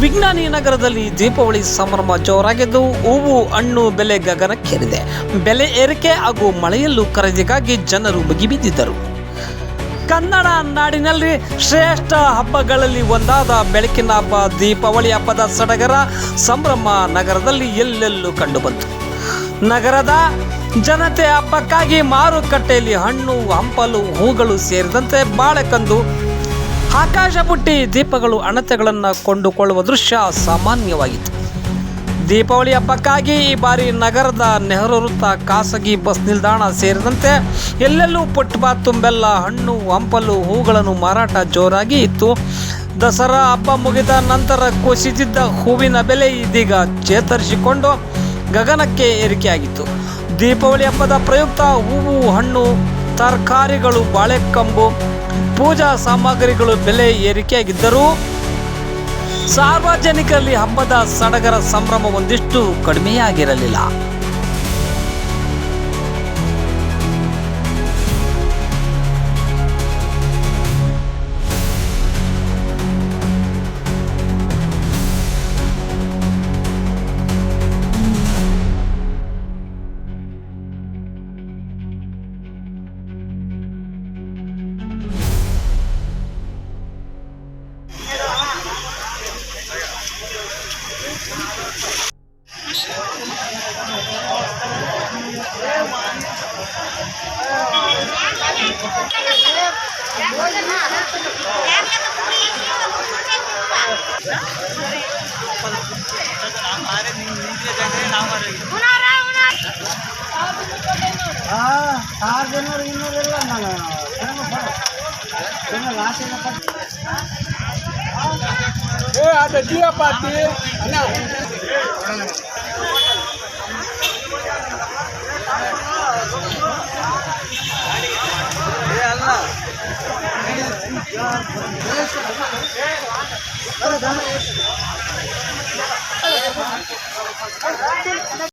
ವಿಜ್ಞಾನಿ ನಗರದಲ್ಲಿ ದೀಪಾವಳಿ ಸಂಭ್ರಮ ಜೋರಾಗಿದ್ದು ಹೂವು, ಹಣ್ಣು ಬೆಲೆ ಗಗನಕ್ಕೇರಿದೆ. ಬೆಲೆ ಏರಿಕೆ ಹಾಗೂ ಮಳೆಯಲ್ಲೂ ಖರೀದಿಗಾಗಿ ಜನರು ಬಿಗಿಬಿದ್ದಿದ್ದರು ಕನ್ನಡ ನಾಡಿನಲ್ಲಿ ಶ್ರೇಷ್ಠ ಹಬ್ಬಗಳಲ್ಲಿ ಒಂದಾದ ಬೆಳಕಿನ ಹಬ್ಬ ದೀಪಾವಳಿ ಹಬ್ಬದ ಸಡಗರ ಸಂಭ್ರಮ ನಗರದಲ್ಲಿ ಎಲ್ಲೆಲ್ಲೂ ಕಂಡುಬಂತು. ನಗರದ ಜನತೆ ಹಬ್ಬಕ್ಕಾಗಿ ಮಾರುಕಟ್ಟೆಯಲ್ಲಿ ಹಣ್ಣು, ಹಂಪಲು, ಹೂಗಳು ಸೇರಿದಂತೆ ಬಾಳೆಕಂದು ಆಕಾಶ ಬುಟ್ಟಿ ದೀಪಗಳು ಅಣತೆಗಳನ್ನು ಕೊಂಡುಕೊಳ್ಳುವ ದೃಶ್ಯ ಸಾಮಾನ್ಯವಾಗಿತ್ತು. ದೀಪಾವಳಿ ಹಬ್ಬಕ್ಕಾಗಿ ಈ ಬಾರಿ ನಗರದ ನೆಹರು ವೃತ್ತ ಖಾಸಗಿ ಬಸ್ ನಿಲ್ದಾಣ ಸೇರಿದಂತೆ ಎಲ್ಲೆಲ್ಲೂ ಪುಟ್ಬಾ ತುಂಬೆಲ್ಲ ಹಣ್ಣು, ಹಂಪಲು ಹೂಗಳನ್ನು ಮಾರಾಟ ಜೋರಾಗಿ ಇತ್ತು. ದಸರಾ ಹಬ್ಬ ಮುಗಿದ ನಂತರ ಕುಸಿದಿದ್ದ ಹೂವಿನ ಬೆಲೆ ಇದೀಗ ಚೇತರಿಸಿಕೊಂಡು ಗಗನಕ್ಕೆ ಏರಿಕೆಯಾಗಿತ್ತು. ದೀಪಾವಳಿ ಹಬ್ಬದ ಪ್ರಯುಕ್ತ ಹೂವು, ಹಣ್ಣು, ತರಕಾರಿಗಳು, ಬಾಳೆಕಂಬು ಪೂಜಾ ಸಾಮಗ್ರಿಗಳು ಬೆಲೆ ಏರಿಕೆಯಾಗಿದ್ದರೂ ಸಾರ್ವಜನಿಕರಲ್ಲಿ ಹಬ್ಬದ ಸಡಗರ ಸಂಭ್ರಮ ಒಂದಿಷ್ಟು ಕಡಿಮೆಯಾಗಿರಲಿಲ್ಲ. ಆರು ಜನರು ಇನ್ನೂರು ಇಲ್ಲ ನಾನು ಲಾಸ್ಟ್ ಏ செட்டியா பார்த்து அண்ணா